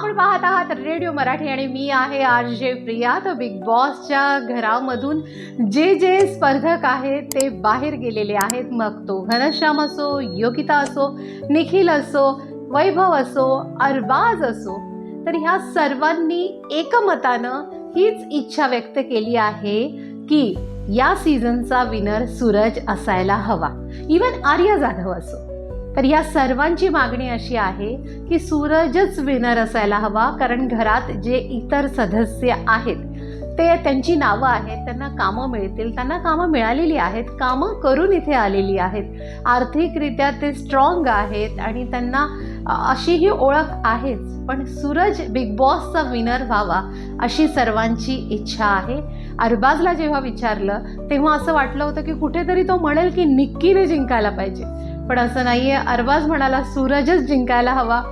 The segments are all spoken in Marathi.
आपण पाहत आहात रेडिओ मराठी आणि मी आहे आर जे प्रिया. तर बिग बॉसच्या घरामधून जे जे स्पर्धक आहेत ते बाहेर गेलेले आहेत. मग तो घनश्याम असो योगिता असो निखिल असो वैभव असो अरबाज असो तर ह्या सर्वांनी एकमतानं हीच इच्छा व्यक्त केली आहे की या सीझनचा विनर सूरज असायला हवा. इवन आर्या जाधव असो. तर या सर्वांची मागणी अशी आहे की सूरजच विनर असायला हवा कारण घरात जे इतर सदस्य आहेत ते त्यांची नावं आहेत त्यांना कामं मिळतील त्यांना कामं मिळालेली आहेत कामं करून इथे आलेली आहेत. आर्थिकरित्या ते स्ट्रॉंग आहेत आणि त्यांना अशी अशीही ओळख आहेच. पण सूरज बिग बॉसचा विनर व्हावा अशी सर्वांची इच्छा आहे. अरबाजला जेव्हा विचारलं तेव्हा असं वाटलं होतं की कुठेतरी तो म्हणेल की निक्कीने जिंकायला पाहिजे. पण असं नाही आहे अरबाज म्हणाला सूरजच जिंकायला हवा.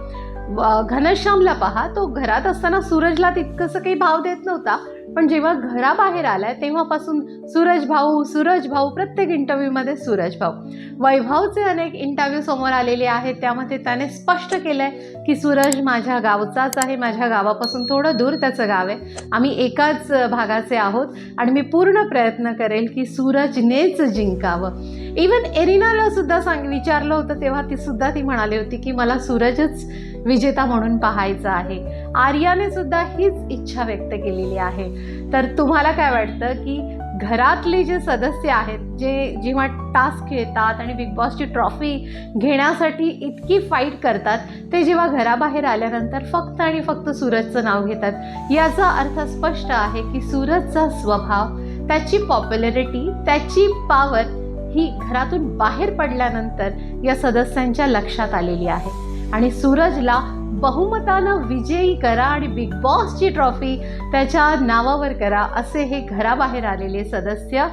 व- घनश्यामला पहा तो घरात असताना सूरजला तितकंसं काही भाव देत नव्हता. पण जेव्हा घराबाहेर आलाय तेव्हापासून सूरज भाऊ सूरज भाऊ प्रत्येक इंटरव्ह्यूमध्ये सूरज भाऊ. वैभवचे अनेक इंटरव्ह्यू समोर आलेले आहेत. त्यामध्ये त्याने स्पष्ट केलंय की सूरज माझ्या गावचाच आहे. माझ्या गावापासून थोडं दूर त्याचं गाव आहे. आम्ही एकाच भागाचे आहोत आणि मी पूर्ण प्रयत्न करेल की सूरजनेच जिंकावं. इवन एरिनाला सुद्धा सांग विचारलं होतं तेव्हा ती सुद्धा ती म्हणाली होती की मला सूरजच विजेता म्हणून पाहायचा आहे. आर्याने सुद्धा हीच इच्छा व्यक्त केलेली आहे. तर तुम्हाला काय वाटतं की घरातले जे सदस्य आहेत जे जेव्हा टास्क खेळतात आणि बिग बॉसची ट्रॉफी घेण्यासाठी इतकी फाईट करतात ते जेव्हा घराबाहेर आल्यानंतर फक्त आणि फक्त सूरजचं नाव घेतात. याचा अर्थ स्पष्ट आहे की सूरजचा स्वभाव त्याची पॉप्युलॅरिटी त्याची पॉवर ही घरातून बाहेर पडल्यानंतर या सदस्यांच्या लक्षात आलेली आहे. आणि सूरजला बहुमतानं विजयी करा आणि बिग बॉसची ट्रॉफी त्याच्या नावावर करा असे हे घराबाहेर आलेले सदस्य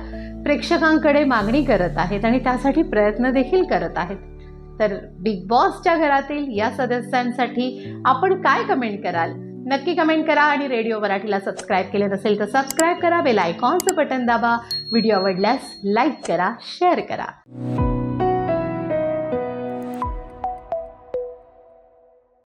प्रेक्षकांकडे मागणी करत आहेत आणि त्यासाठी प्रयत्न देखील करत आहेत. तर बिग बॉसच्या घरातील या सदस्यांसाठी आपण काय कमेंट कराल? नक्की कमेंट करा आणि रेडिओ मराठीला सबस्क्राईब केले नसेल तर सबस्क्राईब करा बेल आयकॉनचं बटन दाबा व्हिडिओ आवडल्यास लाईक करा शेअर करा.